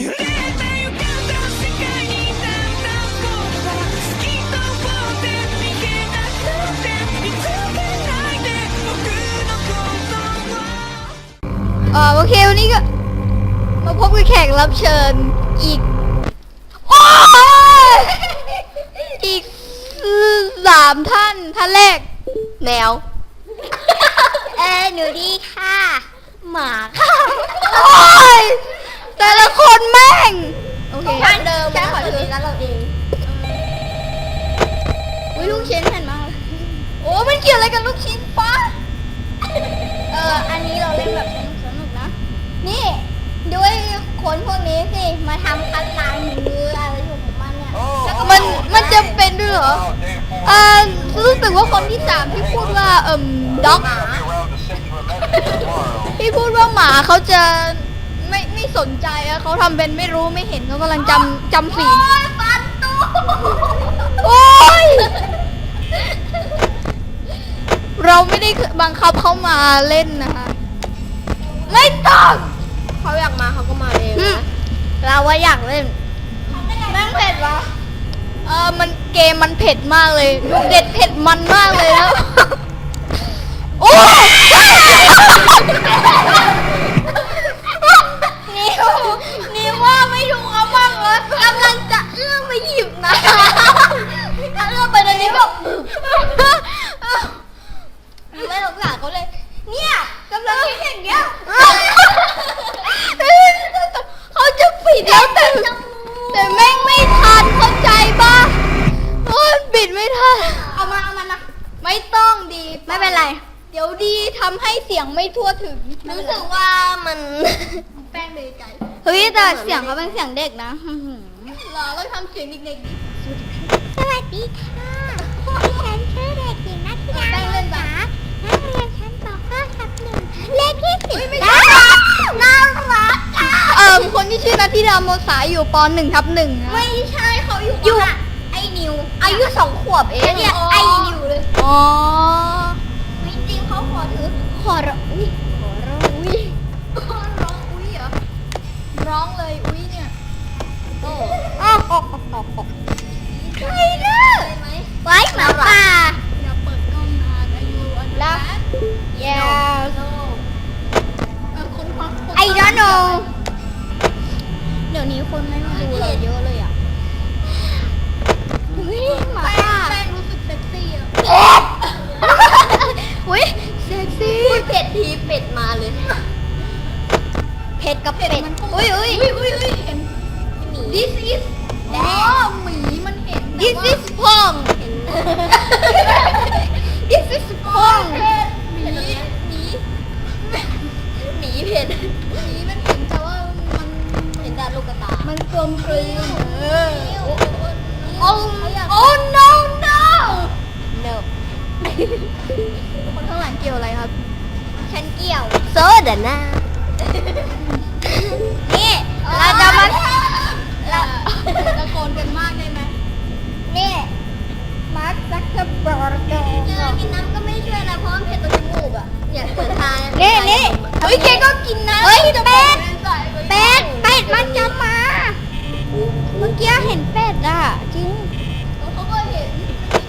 อ่าโอเควันนี้ก็ มาพบกับแขกรับเชิญอีกโอ้ยอีกสามท่านท่านแรกแมวเออหนูดีค่ะ หมาค่ะ โอ้ยแต่ละคนแม่ง โอเค บ้านเดิม แค่ขอ ตัว ถือ นี้แล้วเราเอง อุ้ยลูกชิ้นเห็นมากเลยโอ้มันเกี่ยวอะไรกับลูกชิ้นป้าเอออันนี้เราเล่นแบบสนุกสนุกๆนะ นี่ด้วยคนพวกนี้สิ มาทำคันลายมืออะไรอยู่ของมันเนี่ยแล้วก็มันมันจะเป็นด้วยเหรอเออรู้สึกว่าคนที่สามที่พูดว่าเอ่มด็อก ที่พูดว่าหมาเขาจะไม่ไม่ สนใจอะเขาทำเป็นไม่รู้ไม่เห็นเขากำลังจำจำฝีฟันตู้โอ้ยเราไม่ได้บังคับเขามาเล่นนะคะ ไม่ต้องเขาอยากมาเขาก็มาเองอืมนะเราว่าอยากเล่นแม่งเผ็ดวะเออมันเกมมันเผ็ดมากเลยลูกเด็ดเผ็ดมันมากเลยนะโอ้ แป้งเลยไก่เฮ้ยแต่เสียงเขาเป็นเสียงเด็กนะอื้อหือหรอเราทำเสียงเด็กๆดิสวัสดีค่ะดิฉันชื่อเด็กหญิงนัทยาแป้งเล่นแบบนักเรียนชั้นป .5 ทับหนึ่งเลขที่สิบไม่เก้าใช่น่ารักอะเอ่อคนที่ชื่อนาทิดาโมสาอยู่ปหนึ่งทับหนึ่งนะไม่ใช่เขาอยู่อยู่ปไอ้นิวอายุสองขวบเองเนี่ยอ๋อไอ้นิวเลยอ๋อจริงๆเขาขอถือขอร้องอุ้ย เผ็ดกับเป็ดมันก็อุ้ยอุ้ยอุ้ยอุ้ยอุ้ยเห็นหมี this is แดอ๋องหมีมันเห็นแต่ this ว่า is พอง this is พอง หมีหมีหมีเผ็ดหมีมันเห็นแต่ว่ามันเห็นแต่ลูกกระตามันกลมกลืนเออโอ้โอ้ no no no คนข้างหลังเกี่ยวอะไรครับ ฉันเกี่ยวโซดาน่า นี่เราจะมาเราตะโกนกันมากได้ไหมนี่มาร์คซักเกอร์เบิร์กเจอกินน้ำก็ไม่ช่วยนะเพราะมันเผ็ดตรงจมูกอะอยากเปิดทานนี่นี่เฮ้ยเคก็กินนะเฮ้ยเป็ดเป็เป็ดดเป็ดมันจะมา เมื่อกี้เห็นเป็ดอะจริงเขาก็เห็น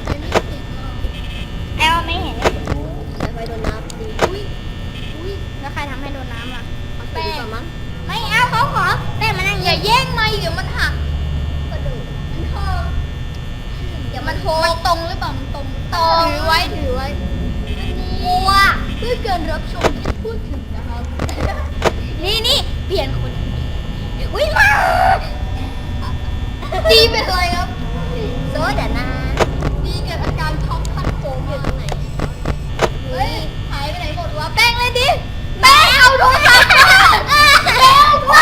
ไม่มีใครไม่เห็นหรอกไอ้ว่าไม่เห็นใส่ไฟโดนน้ำดีอุ้ยอุ้ยแล้วใครทำให้โดนน้ำล่ะ แป้งมั้งไม่เอาเขาขอแป้งมานั่งอย่าแย่งไม้เดี๋ยวมันหักกระดูกมันเถอะเดี๋ยวมันโคมันตรงหรือเปล่ามันตรงตรงถือไว้ถือไว้มัวเพื่อการรับชมที่พูดถึงนะครับนี่นี่เปลี่ยนคนอุ้ยมาดีเป็นไรครับโซดานาดีเกิดอาการช็อกขั้นโค้งอยู่ตรงไหนเฮ้ยหายไปไหนหมดวะแป้งเลยดิแป้งเอาโทรศัพท์มา เร็วไป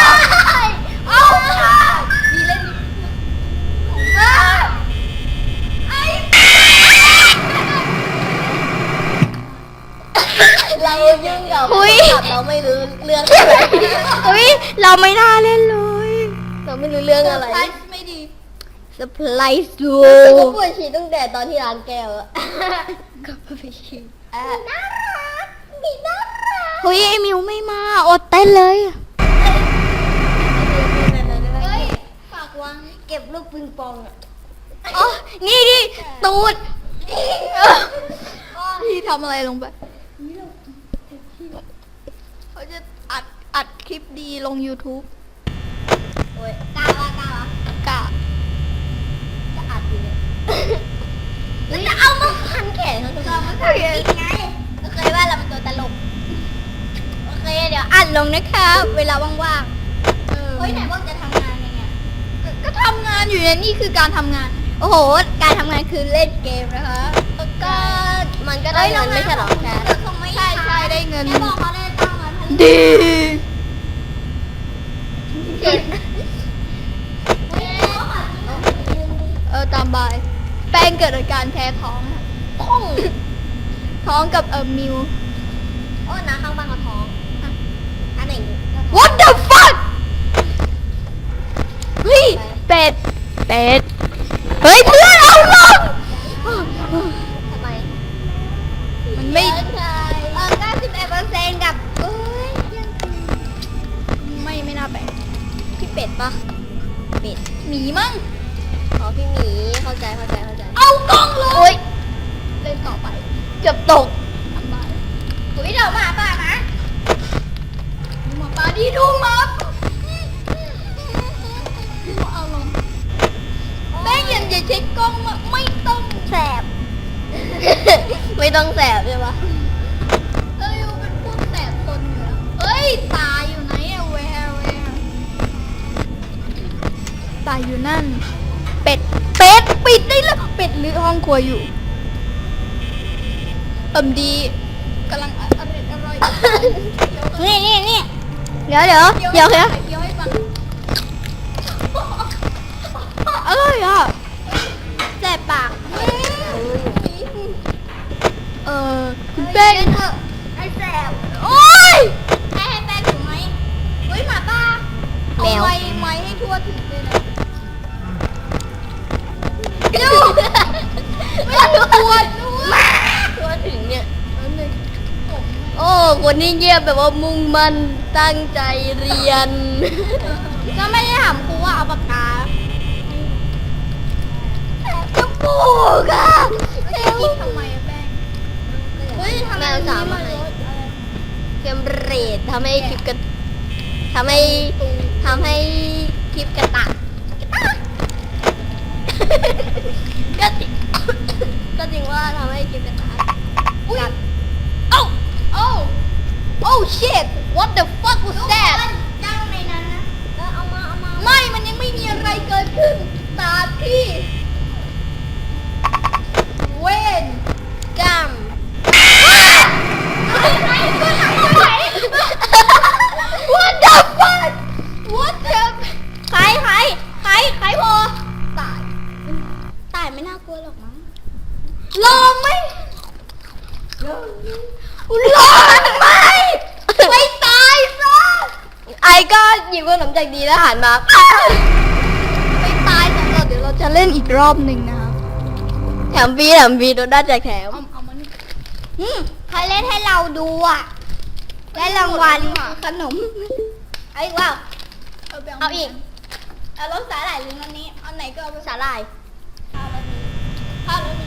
เอาดีเล่นดิมาไอ้ เรายุ่งกับ อุ๊ย เราไม่ รู้เรื่องอะไรอุ้ยเราไม่น่าเล่นเลย เราไม่รู้เรื่องอะไร ไม่ดีเซอร์ไพรส์ดูก็ปวดฉี่ตั้งแต่ตอนที่ร้านแก้วอะก็ไปชิมน่ารักมีน่ารักเฮ้ยไอมิวไม่มาอดเต้นเลยเปิงปองอะอ๋อนี่ดิตูดพี่ทำอะไรลงไปเขาจะอัดอัดค ลิปดีลง YouTube โอ้ยกล้าวะกล้าวะกะจะอัดอยู่เนี่ยแล้วจะเอามาพันแขนเขาทำไมโอเคไงก็เคยว่าเราเป็นตัวตลก โอเค เดี๋ยวอัดลงนะคะเวลาว่างๆเออเฮ้ยไหนบอกจะทำงานยังไงก็ก็ทำงานอยู่เนี่ยนี่คือการทำงาน โอ้โห การทำงานคือเล่นเกมนะคะแล้วก็ มันก็ได้เงินไม่ใช่หรอแคทใช่ใช่ได้เงิน แค่บอกเขาได้ตั้งมาพัน ดี เจ็ด เออตามบาย แป้งเกิดอาการ แพ้ท้องค่ะพ่องท้องกับเออมิว โอ้น้าข้างบ้านเขาท้องอันไหน What the fuck เฮ้ยเป็ดเป็ดเฮ้ยเพื่อนเอาลงทำไมมันไม่เออเก้าสิบเอ็ดเปอร์เซ็นต์กับเอ้ยไม่ไม่น่าแปลกพี่เป็ดปะเป็ดหมีมั้งอ๋อพี่หมีเข้าใจเข้าใจ เข้าใจ เอากล้องเลย เล่นต่อไป เกือบตก ทำบาย อุ้ยเดี๋ยวมาป่ะนะ ดูหมาปลาดีดูหมาเอาลงแม่งอย่าอย่าเช็คกล้องมาไม่ต้อง แสบ ไม่ต้องแสบใช่ปะ เอ้ยเป็นพวกแสบตนอยู่แล้วเอ้ย ตาอยู่ไหนอะแวร์แวร์ตาอยู่นั่น เป็ด เป็ดปิดได้แล้ว เป็ดหรือห้องครัวอยู่เอิมดีกำลังอร่อยอร่อยนี่นี่นี่เดี๋ยวเดี๋ยวเดี๋ยวเดี๋เดี๋ยยววเดี๋ยวให้ฟังอร่อยอะแสบปากเออคุณแป้งไอ้แสบโอ้ยให้ให้แป้งถูกไหมเฮ้ยหมาป้าเอาแมวไม้ไม้ให้ทั่วถึง วด้วยตัวถึงเนี่ย โอ้คนที่เงียบแบบว่ามุ่งมั่นตั้งใจเรียน ก็ไม่ได้ถามครูว่าเอาปากกาจมูกอะเซลล์ทำไมแป้งเฮ้ยทำไมแมวสามอะไรเกมเรททำให้คลิปกระทำให้ทำให้คลิปกระตักก็จริง ก็จริงว่าทำให้คลิปกระตักอุ้ยโอ้โอ้โอ้ shit what the fuck was that จ้างในนั้นนะเออเอามาเอามาไม่มันยังไม่มีอะไรเกิดขึ้นตามที่เวนกล้าม What the fuck ลองไหมลองไหมไม่ตายซะไอ้ก็หยิบขนมจากดีแล้วหันมาไม่ตายสำหรับเดี๋ยวเราจะเล่นอีกรอบหนึ่งนะครับแถมฟรีแถมฟรีโดนได้แจกแถมเอาเอามันอืมใครเล่นให้เราดูอะได้รางวัลขนมเอาอีกว่าเอาไปเอาอีกเอารสสาหร่ายหรืออันนี้ เอาไหนก็เอาไปสาหร่ายเอารสนี้เอารสนี้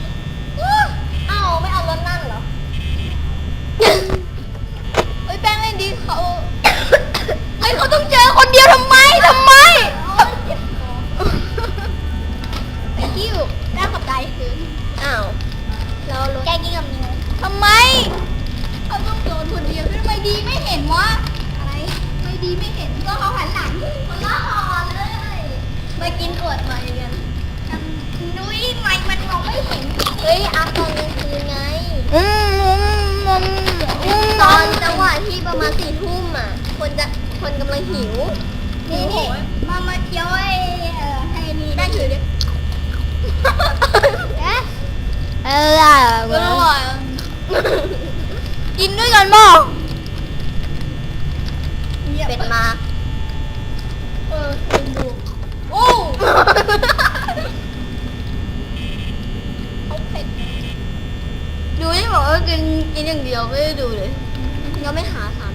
อืมอืมอืมตอนจังหวะที่ประมาณสี่ทุ่มอะ คนจะคนกำลังหิว นี่นี่มามาเคี้ยวไอ้เอ่อให้นี่ได้ถือดิเออล่ะอร่อยกินด้วยกันบ้างเป็ดมา เออคุณดูโอ้เขาเผ็ด ดูที่บอ กินกินอย่างเดียวไม่ได้ดูเลยยังไม่หาสา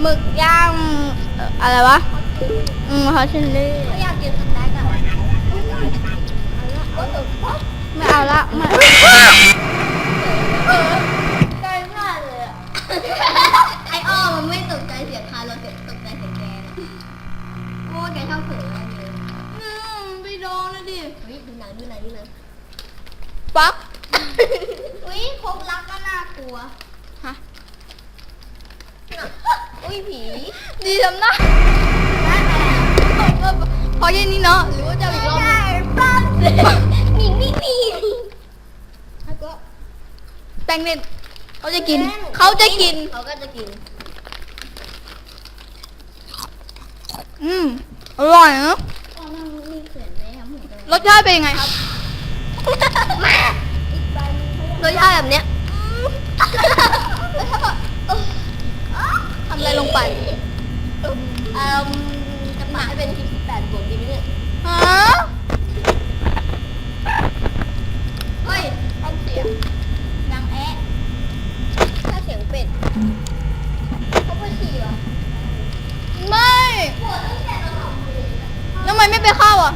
หมึกย่างอะไรวะ อืมฮอชิลลี่ อยากกินสแต็กอะไม่เอาละไม่ไกลมาเลยอะไออ้อมันไม่ตกใจเสียงคาเราตกใจเสียแกโอ้แกชอบเผยอะไรเลยอืมไปโดนนะดิวิ่ยดูหนังดูหนังดูหนังป๊อกวิ่ยพบรักก็น่ากลัว ฮะ อุ้ยผีดีจำหนะาพอเย็นนี้เนาะหรือว่าจะอีกรอบหนึ่งป้าหนีไม่มีแล้วก็แตงเล่นเขาจะกิน เขาจะกิน เขาก็จะกิน อืมอร่อยเนะรสชาติเป็นยังไงครับรสชาติแบบเนี้ยำอะไรลงไปเอ่อจำหน่ายเป็นทีม18บวกดีไหมเนี่ยฮะเฮ้ยต้องเสียงนางแอะถ้าเสียงเป็ดเขาไปฉี่เหรอไม่แล้วทำทำไมไม่ไปเข้าอะ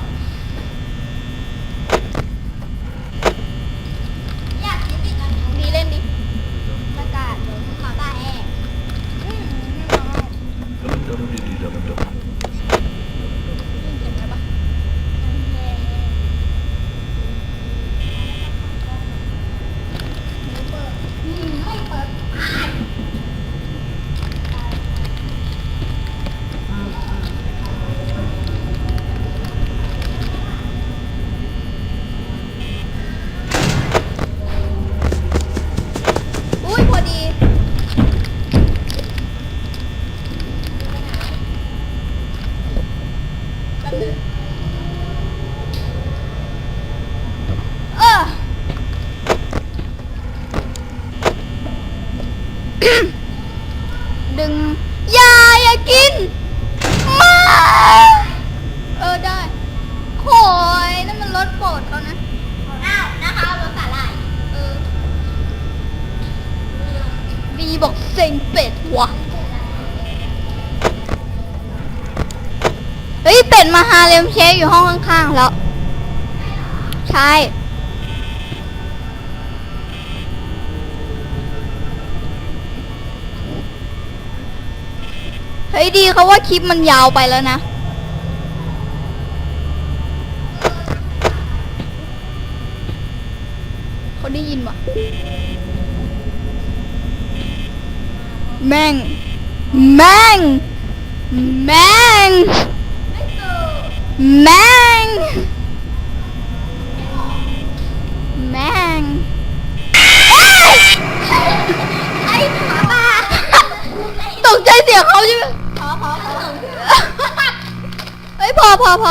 ดึงยาอย่ากินมาเออได้คอยนั่นมันรถโปรดเขานะอ้าวนะคะรถสาหร่ายเออบีบอกเซ็งเป็ดว่ะเฮ้ยเป็ดมาหาเลมเชฟอยู่ห้องข้างๆแล้ว ใช่ ฮ้ยดีเขาว่าคลิปมันยาวไปแล้วนะ เขาได้ยินวะแม่ง แม่ง แม่ง แม่ง แม่งไอ้หมาตกใจเสียเขาใช่ไหม พอพ